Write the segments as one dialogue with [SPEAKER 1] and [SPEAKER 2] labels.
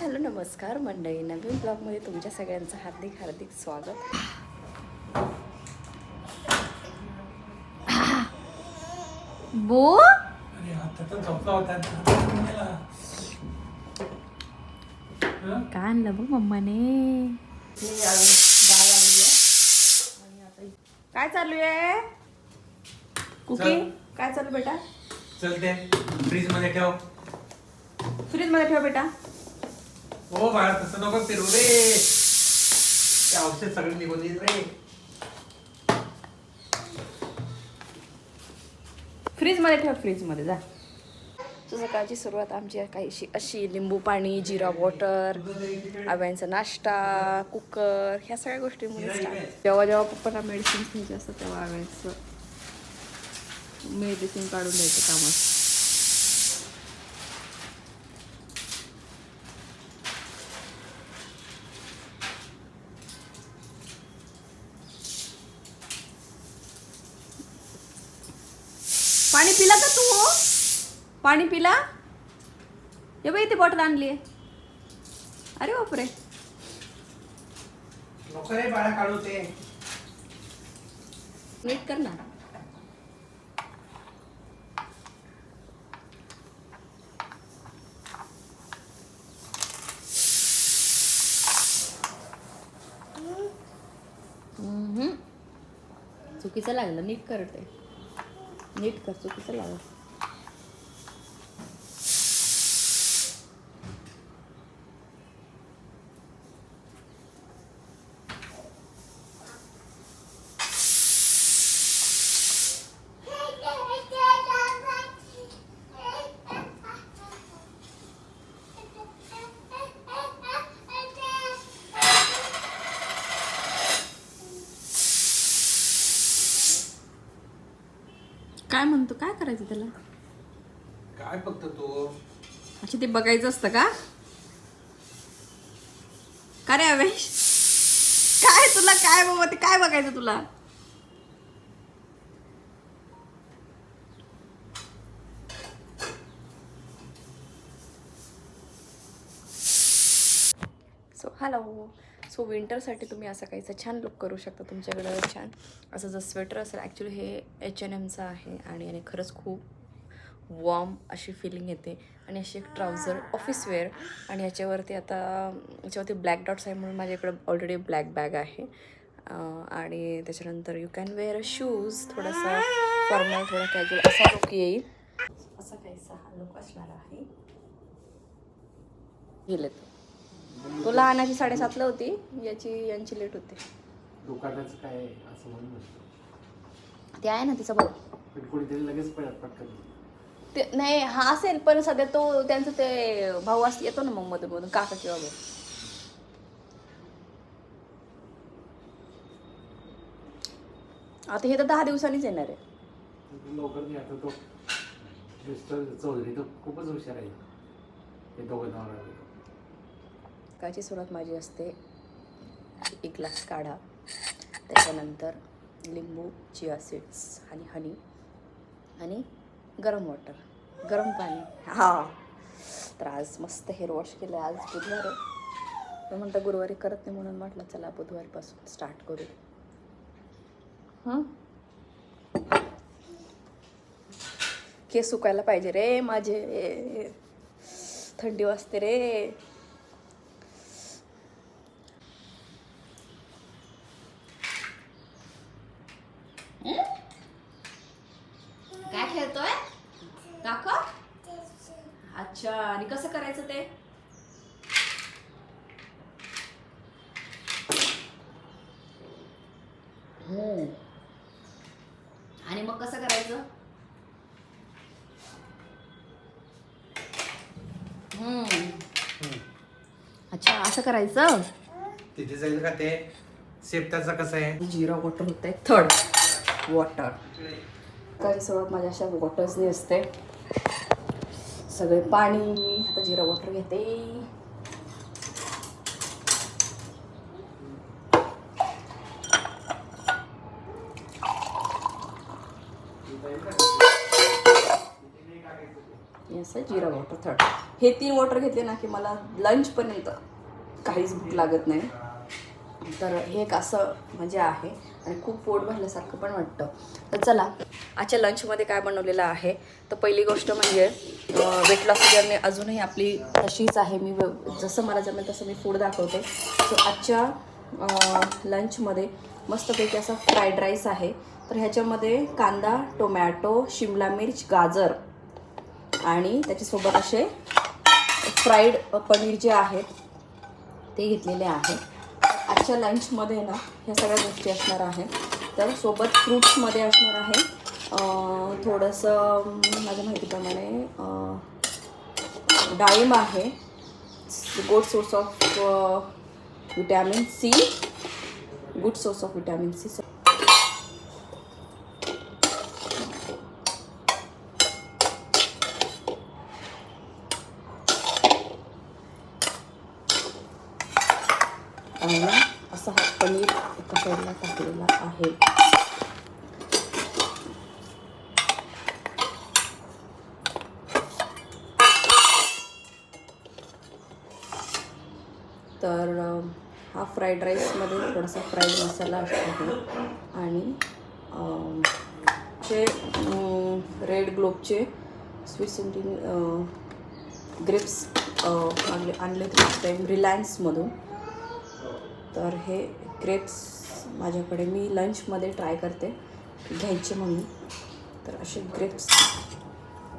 [SPEAKER 1] Hello नमस्कार मंडळी. नवीन ब्लॉगमध्ये तुमच्या सगळ्यांचं हार्दिक हार्दिक स्वागत. बो? काय आणलं बघ मम्माने? काय चालू आहे? कुकी. काय चालू बेटा?
[SPEAKER 2] चल ते फ्रीजमध्ये ठेव.
[SPEAKER 1] फ्रीजमध्ये ठेव बेटा.
[SPEAKER 2] हो बाळा तसं नको फिरू रे. ते औषध सगळं निघून येईल रे.
[SPEAKER 1] फ्रीजमध्ये ठेव फ्रीजमध्ये जा. सो सकाळची सुरुवात आमची काहीशी अशी लिंबू पाणी जिरा वॉटर आव्यांचा नाश्ता कुकर ह्या सगळ्या गोष्टीमुळे start. जेव्हा जेव्हा पप्पाला मेडिसिन घ्यायचे असतं तेव्हा आव्यांचं मेडिसिन काढून द्यायचं काम पाणी पिला का तू? पाणी पिला? ये बाई इथे बॉटल आणली. अरे बापरे.
[SPEAKER 2] ते.
[SPEAKER 1] नीट कर ना. हम्म. चुकीचं लागलं. नीट कर ते नीट कर चुकीचं काय म्हणतो? काय करायचं त्याला?
[SPEAKER 2] काय फक्त तू?
[SPEAKER 1] अच्छा ते बघायचं असतं का? का रे अवेश? काय तुला? काय बाबा ते काय बघायचं तुला? सो हॅलो सो विंटरसाठी तुम्ही असं काहीसा छान लुक करू शकता तुमच्याकडं छान. असं जर स्वेटर असेल ॲक्च्युली हे एच एन एमचं आहे आणि याने खरंच खूप वॉर्म अशी फिलिंग येते. आणि अशी एक ट्राउझर ऑफिस वेअर आणि याच्यावरती आता याच्यावरती ब्लॅक डॉट्स आहे म्हणून माझ्याकडे ऑलरेडी ब्लॅक बॅग आहे. आणि त्याच्यानंतर you can wear a shoes थोडासा फॉर्मल थोडा कॅज्युअल असा लुक येईल. असा काहीसा हा लुक असणार आहे. गेलेत. तो लहानाची साडेसातला होती. याची यांची लेट होते.
[SPEAKER 3] दुकानाचं काय असं म्हणून म्हणतो
[SPEAKER 1] ते आहे ना तिचा भाऊ.
[SPEAKER 3] कोणीतरी लगेच
[SPEAKER 1] ते नाही हा असेल पण सध्या तो त्यांचं ते भाऊ असं येतो ना मग मधून मधून काका किंवा भाऊ. आता हे तर दहा दिवसांनीच येणार आहे.
[SPEAKER 3] लवकर नाही आता तो मिस्टर चौधरी तो खूपच हुशार आहे. ते दोघं
[SPEAKER 1] सकाळची सुरुवात माझी असते. एक ग्लास काढा. त्याच्यानंतर लिंबू चिया सीड्स आणि हनी आणि गरम वॉटर गरम पाणी. हा. तर आज मस्त हेअर वॉश केलं. आज बुधवार आहे. पण म्हणतं गुरुवारी करत नाही म्हणून म्हटलं चला बुधवारीपासून स्टार्ट करू. हां? केस सुकायला पाहिजे रे माझे. थंडी वाजते रे काय खेळतोय दाखव अच्छा आणि कसं करायचं ते हम्म. आणि मग कसं करायचं? हम्म. अच्छा असं करायचं?
[SPEAKER 2] तिथे जाईल का ते? सेफ्टाचं कसं आहे?
[SPEAKER 1] जिरा वॉटर होत आहे थर्ड. वॉटर. काही सुरुवात माझ्या अशा वॉटर्सनी असते. सगळे पाणी आता जिरा वॉटर घेते. असंच जिरा वॉटर थर्ड. हे तीन वॉटर घेतले ना की मला लंचपर्यंत काहीच भूक लागत नाही. तर हे एक असं म्हणजे आहे आणि खूप पोट भरल्यासारखं पण वाटतं. तर चला आजच्या लंचमध्ये काय बनवलेलं आहे? तर पहिली गोष्ट म्हणजे वेट लॉस जर्नी अजूनही आपली तशीच आहे. मी व- जसं मला जमेल तसं मी फूड दाखवते. सो आजच्या लंचमध्ये मस्तपैकी असा फ्राईड राईस आहे. तर ह्याच्यामध्ये कांदा टोमॅटो शिमला मिर्च गाजर आणि त्याच्यासोबत असे फ्राईड पनीर जे आहेत ते घेतलेले आहे. आजच्या लंचमध्ये ना ह्या सगळ्या गोष्टी असणार आहेत तर सोबत फ्रूट्समध्ये असणार आहे. थोडंसं माझ्या माहितीप्रमाणे डाळिंब आहे. Good source of vitamin C good source of vitamin C आणि असा हा पनीर एका साईडला टाकलेला आहे. तर हा फ्राईड राईसमध्ये थोडासा फ्राईड मसाला असतो. आणि जे रेड ग्लोबचे स्वीट सेंटिंग ग्रेप्स आणले आणले नेक्स्ट टाईम रिलायन्समधून तर हे क्रेप्स माझ्याकडे मी लंचमध्ये ट्राय करते. घ्यायचे म्हणून. तर असे ग्रेप्स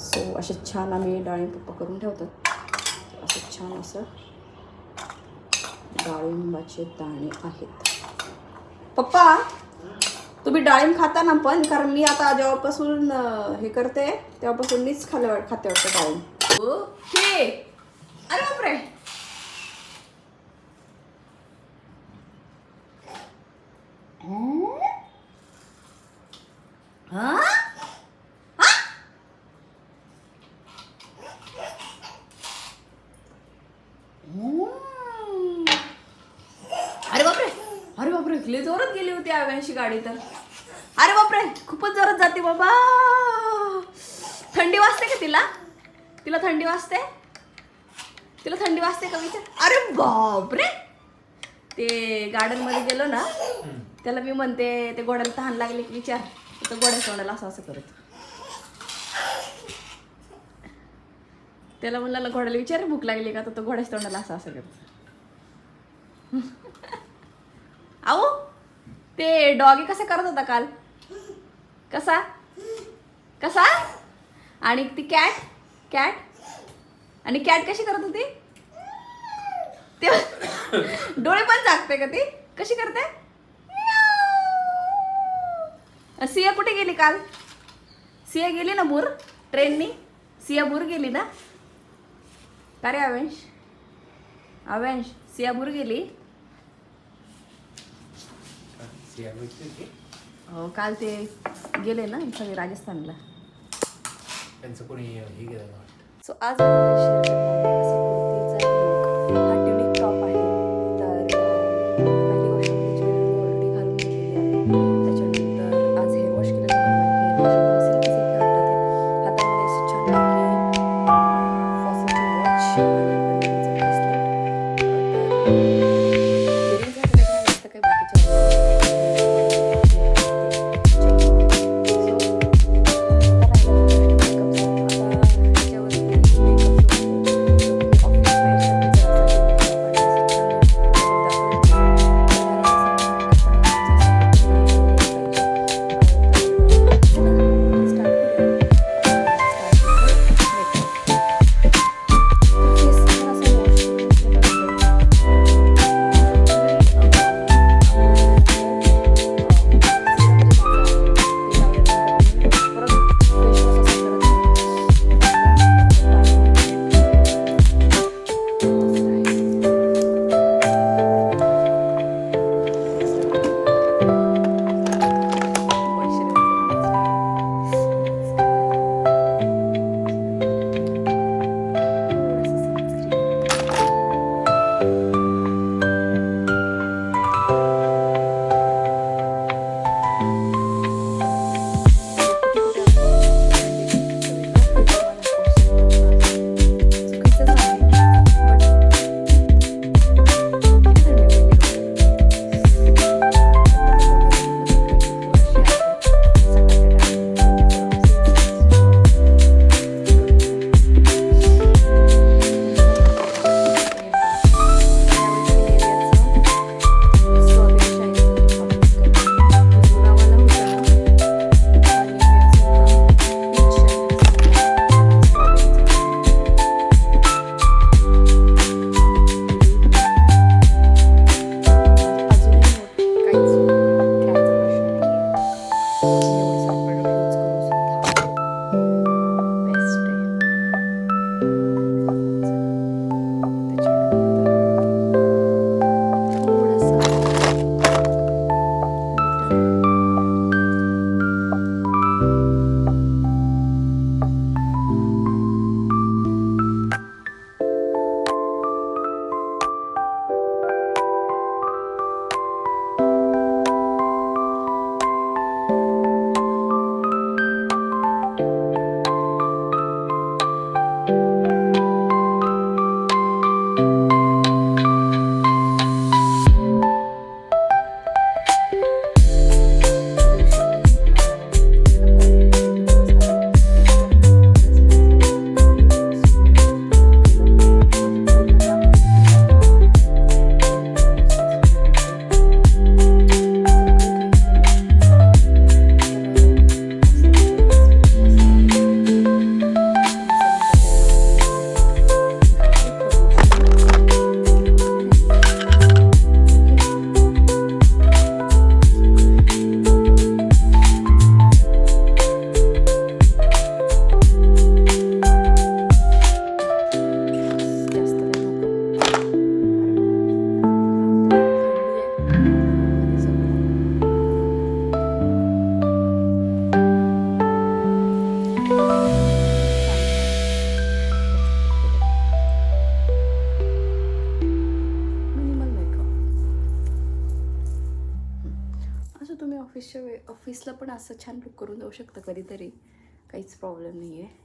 [SPEAKER 1] सो असे छान आम्ही डाळिंब पप्पा करून ठेवतो असं छान असं डाळिंबाचे दाणे आहेत. पप्पा तुम्ही डाळिंब खाता ना पण? कारण मी आता जेव्हापासून हे करते तेव्हापासून मीच खाल्लं खाते वाटतं डाळिंब. ओके. अरे बापरे. हा? अरे बापरे! अरे बापरे! लय जोरात गेली होती आव्यांशी गाडी तर. अरे बापरे! खूपच जोरात जाते बाबा. थंडी वाजते का तिला? तिला थंडी वाजते? तिला थंडी वाजते का विचार? अरे बापरे! ते गार्डनमध्ये गेलो ना त्याला मी म्हणते ते गोड्याला तहान लागली की विचार. तर गोड्या तोंडाला असं असं करत. त्याला म्हणलं घोड्याला विचार भूक लागली का? तर तो घोड्याच तोंडाला असं असं करत. आहो ते डॉगी कसा करत होता काल? कसा? कसा? आणि ती कॅट कॅट आणि कॅट कशी करत होती? ते डोळे पण जागते का ती? कशी करते? सिया कुठे गेली काल? सिया गेली ना बुर? ट्रेननी? सिया बुर गेली ना? का रे अवेंश. अवेंश सिया बुर गेली? हो काल ते गेले ना सगळे राजस्थानला.
[SPEAKER 3] त्यांचं कोणी हे गेलं
[SPEAKER 1] सो आज ऑफिसला पण असं छान लुक करून जाऊ शकतं कधीतरी. काहीच प्रॉब्लेम नाही आहे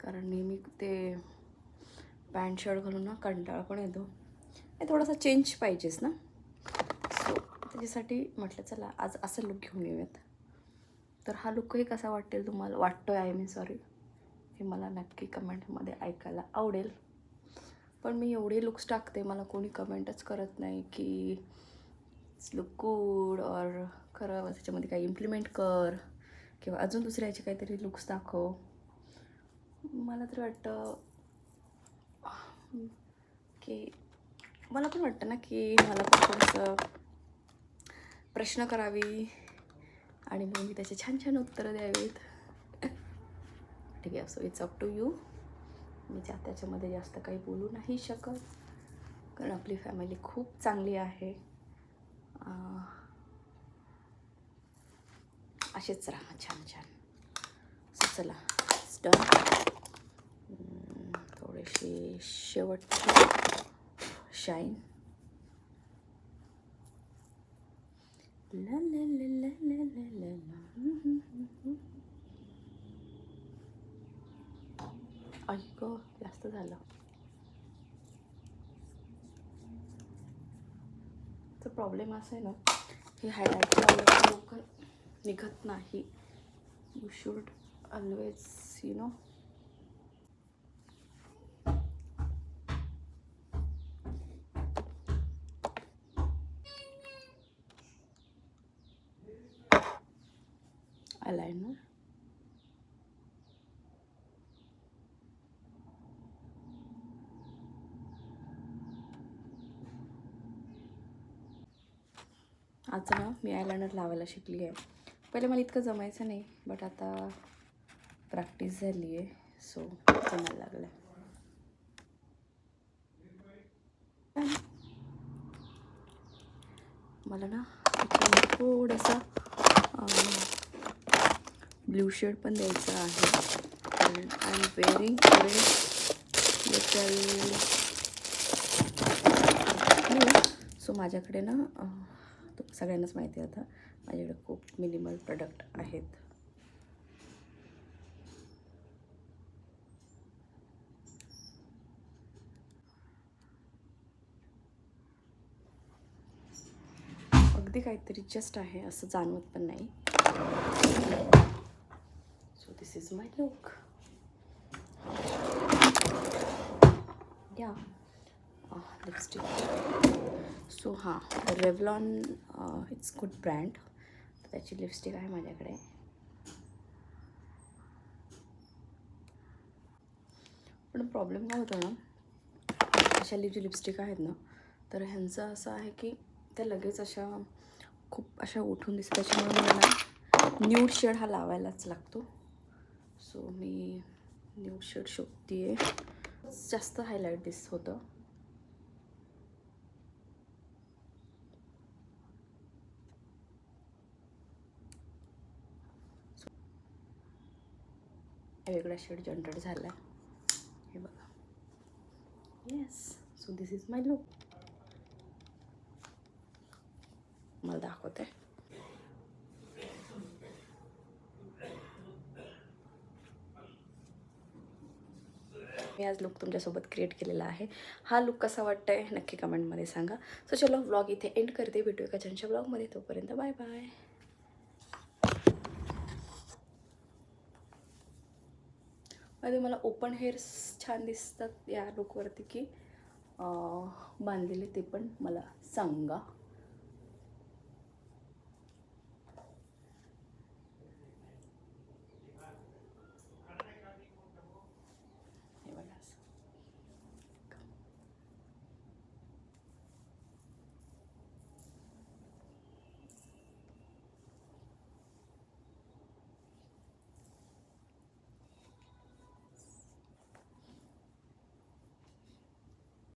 [SPEAKER 1] कारण नेहमी ते पॅन्ट शर्ट घालून ना कंटाळा पण येतो. हे थोडासा चेंज पाहिजेच ना. सो त्याच्यासाठी म्हटलं चला आज असं लुक घेऊन येऊयात. तर हा लुकही कसा वाटेल तुम्हाला? वाटतोय आहे मी सॉरी हे मला नक्की कमेंटमध्ये ऐकायला आवडेल. पण मी एवढे लुक्स टाकते मला कोणी कमेंटच करत नाही की लुक गुड और खरं त्याच्यामध्ये काही इम्प्लिमेंट कर किंवा अजून दुसऱ्या याचे काहीतरी लुक्स दाखव. मला तर वाटतं की मला पण वाटतं ना की मला पण थोडंसं प्रश्न करावी आणि मग मी त्याचे छान छान उत्तरं द्यावीत. ठीक आहे so it's up to you मी त्या त्याच्यामध्ये जास्त काही बोलू नाही शकत कारण आपली फॅमिली खूप चांगली आहे. असेच राहा छान छान. सो चला डन थोडीशी शेवटची शाईन ला ला ला ला ला ला ला ला. ऐक जास्त झालं. प्रॉब्लेम असा आहे ना हे हायलाईट लवकर निघत नाही. You should always you know आज ना मी आयलायनर लावायला शिकली आहे पहिले मला इतकं जमायचं नाही बट आता प्रॅक्टिस झाली आहे सो जमायला लागलं आहे मला ना थोडासा ब्ल्यू शेड पण द्यायचा आहे. I am wearing little so माझ्याकडे ना सगळ्यांनाच माहिती आहे आता. माझ्याकडे खूप मिनिमल प्रोडक्ट आहेत. अगदी काहीतरी जस्ट आहे असं जाणवत पण नाही. So this is my look या लिपस्टिक सो हां रेवलॉन इट्स गुड ब्रँड त्याची लिपस्टिक आहे माझ्याकडे. पण प्रॉब्लेम काय होतो ना अशा लिप जी लिपस्टिक आहेत ना तर ह्यांचं असं आहे की त्या लगेच अशा खूप अशा उठून दिसत त्याच्यामुळे मला न्यूड शेड हा लावायलाच लागतो. सो मी न्यूड शेड शोधते आहे जास्त हायलाईट दिस होतं. वेगळा शेड जनरेट झाला आहे हे बघा. Yes so this is my look मला दाखवते. मी आज लुक तुमच्यासोबत क्रिएट केलेला आहे. हा लुक कसा वाटतंय? नक्की कमेंटमध्ये सांगा. सो चलो व्लॉग इथे एंड करते. भेटू एका छानशा ब्लॉगमध्ये तोपर्यंत बाय बाय मध्ये मला ओपन हेअर्स छान दिसतात या लुकवरती की बांधलेले ते पण मला सांगा.